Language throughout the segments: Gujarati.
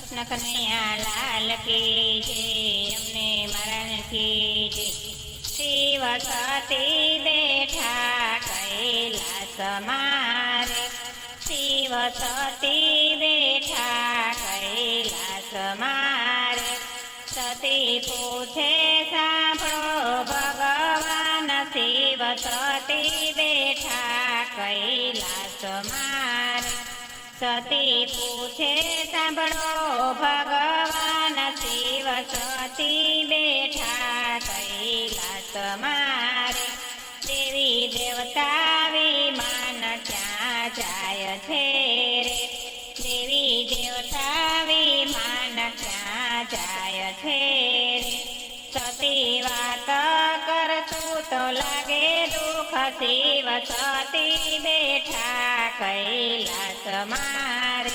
કૃષ્ણ કનૈયા લાલ કી જય અમને મરણ કી જય શિવ સતી બેઠા કૈલાસ મારે શિવ સતી બેઠા કૈલાસ મારે સતી પૂછે, સાંભળો ભગવાન, શિવ સતી બેઠા કૈલાસ મારે સતી પૂછે સાંભળો ભગવાન શિવ સતી બેઠા કૈલાસ મારે. દેવી દેવતા વિમાન ક્યાં જાય છે રે દેવી દેવતા વિમાન ક્યાં જાય છે સતી બેઠા કૈલાસ મારે.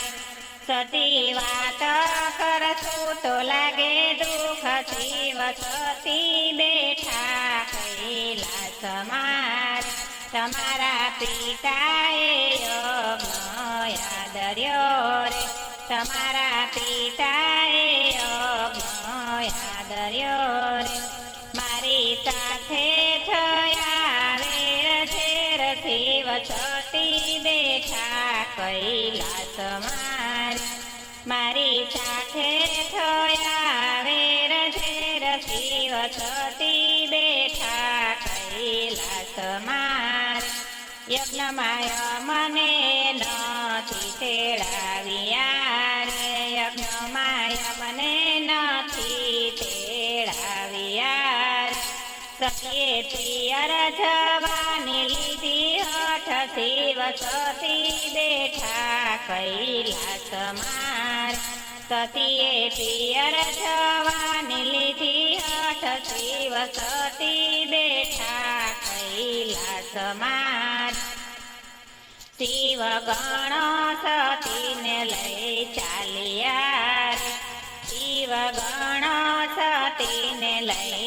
સતી વાત કરશું તો લાગે દુઃખ. શિવ સતી બેઠા કૈલાસ મારે. તમારા પિતાએ યજ્ઞ યાદ રહ્યો રે. તમારા પિતાએ યજ્ઞ યાદ રહ્યો રે. મારી સાથે કૈલાસ મારે, મારી સાથે થયા વેર ઝેર શિવ છતી બેઠા કૈલાસ યજ્ઞ યજ્ઞમાય મને નથી તેડાવ્યા રે, યજ્ઞમાય મને નથી તેડાવ્યા જવાની લીધી હઠ શિવ સતી બેઠા કૈલાસ માર. સતીએ પિયર જવાની લીધી હઠ. શિવ બેઠા કૈલાસ માર. શિવ ગણો સતીને લઈ ચાલ્યા. શિવ ગણો સતીને લઈ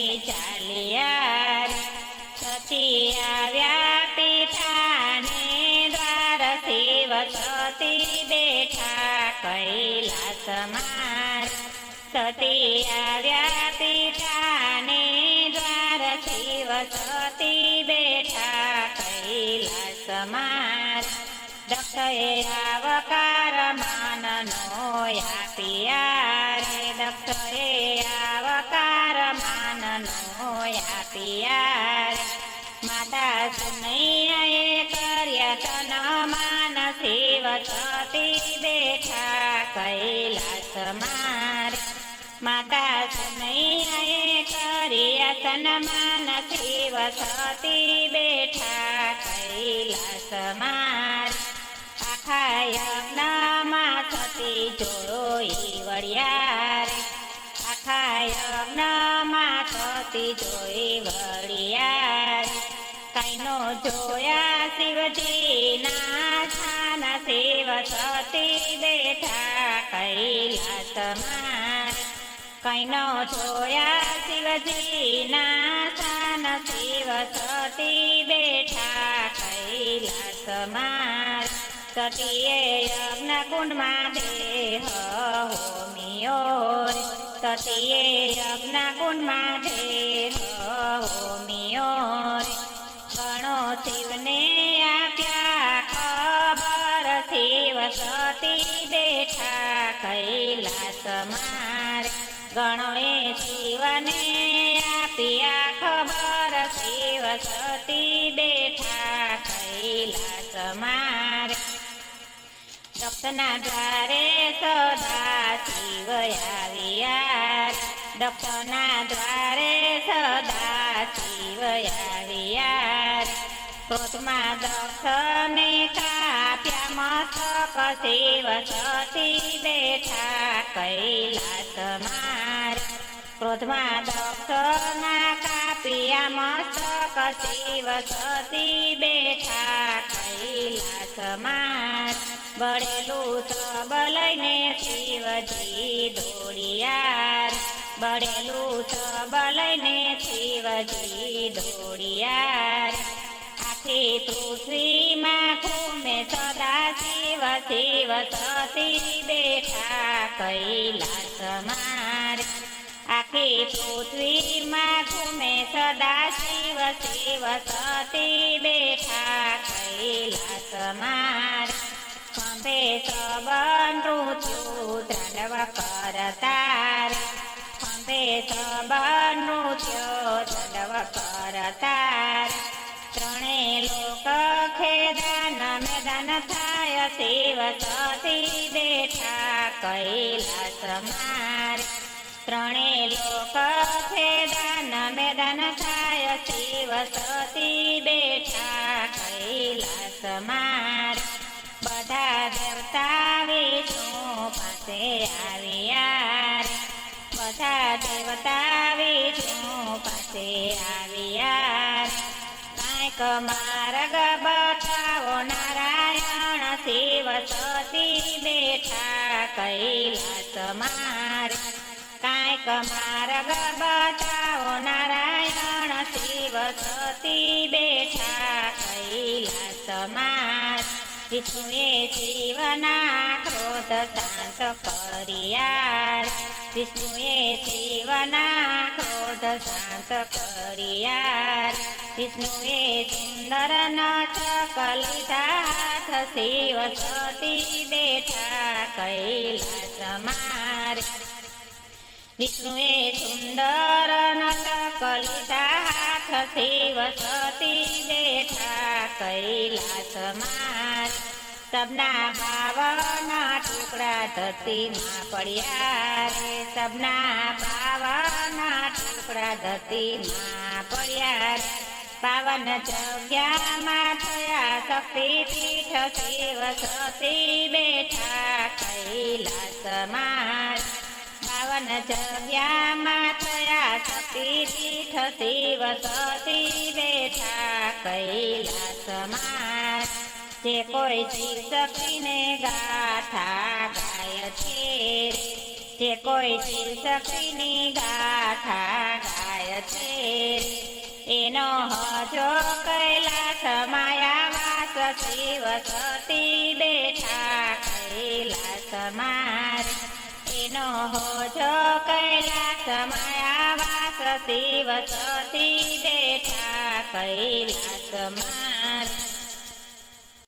સતી બેઠા કૈલાસ માર. સતી આવ્યા પિતાને દ્વાર શિવ સતી બેઠા કૈલાસ માર. દક્ષએ આવકાર માનનો આપ્યા રે. દક્ષરે આવકાર માનનો આપ્યા માતા સુનૈયાએ કૈલાસ માર. માતા સુનૈયાએ કર્યા સન્માન શિવ સતી બેઠા કૈલાસ માર. આખા યજ્ઞમાં સતી જોઈ વળિયાર. આખાય આખા યજ્ઞમાં સતી જોઈ વળિયાર. કઈનો જોયા શિવજી ના છાન શિવ સતી બેઠા માર કઈનો જોયા શિવજી ના છાન શિવ સતી બેઠા કૈલાસ માર સતીએ યજ્ઞ કુંડમાં દેહ હોમિયો. સતીએ યજ્ઞ કુંડમાં દેહ ગણોએ શિવને આપ્યા ખબર શિવ સતી બેઠા કૈલાસ મારે. સપના દ્વારે સદા શિવ આવ્યા દક્ષના દ્વારે ક્રોધમાં દક્ષને કાપ્યા મસ્તક શિવ સતી બેઠા કૈલાસ માર ક્રોધમાં દક્ષના કાપ્યા મસ્તક શિવ સતી બેઠા કૈલાસ માર બળેલું લઈને શિવજી દોડિયાર બળેલું લઈને શિવજી દોડિયાર પૃથ્વીમાં ઘૂમે સદા શિવ શિવ સતી બેઠા કૈલાસ મારે આખી પૃથ્વીમાં ઘૂમે સદા શિવ શિવ સતી બેઠા કૈલાસ મારે ખંભે સબન ઋતુ તાંડવ કરતા ખંભે સબન ઋત્યો તાંડવ કરતા લોક ખેદાન મેદાન થાય શિવ બેઠા કૈલાસ મારે ત્રણે લોક ખેદાન મેદાન થાય શિવ સતી બેઠા કૈલાસ માર બધા દેવતા વિષ્ણુ પાસે આવ્યા બધા દેવતા વિષ્ણુ પાસે આવ્યા કાંઈક માર્ગ બતાવો નારાયણ શિવ સતી બેઠા કૈલાસ મારે કાંઈક માર્ગ બતાવો નારાયણ શિવ સતી બેઠા કૈલાસ મારે વિષ્ણુએ શિવના ક્રોધ શાંત કર્યા. વિષ્ણુએ શિવના ક્રોધ શાંત કર્યા. વિષ્ણુએ સુંદર નાટક લીધા શિવ સતી બેઠા કૈલાસ મારે વિષ્ણુએ સુંદર નટક લીધા શિવ સતી બેઠા કૈલાસ માર સબના ભાવના ટુકડા ધરતીમાં પડ્યા રે. સબના ભાવના ટુકડા ધરતીમાં પડ્યા પાવન જગ્યામાં થયા શક્તિ પીઠ શિવ સતી બેઠા કૈલાસ માર પાવન જગ્યામાં થયા શક્તિ પીઠ શિવ સતી બેઠા કૈલાસ માર જે કોઈ શિવ શક્તિને ગાથા ગાય છે જે કોઈ શિવ શક્તિની ગાથા ગાય છે એનો હજો કૈલાસ માયાવાસ શિવ સતી બેઠા કૈલાસ માર એનો હોજો કૈલાસ માયાવાસ શિવ સતી બેઠા કૈલાસ મારે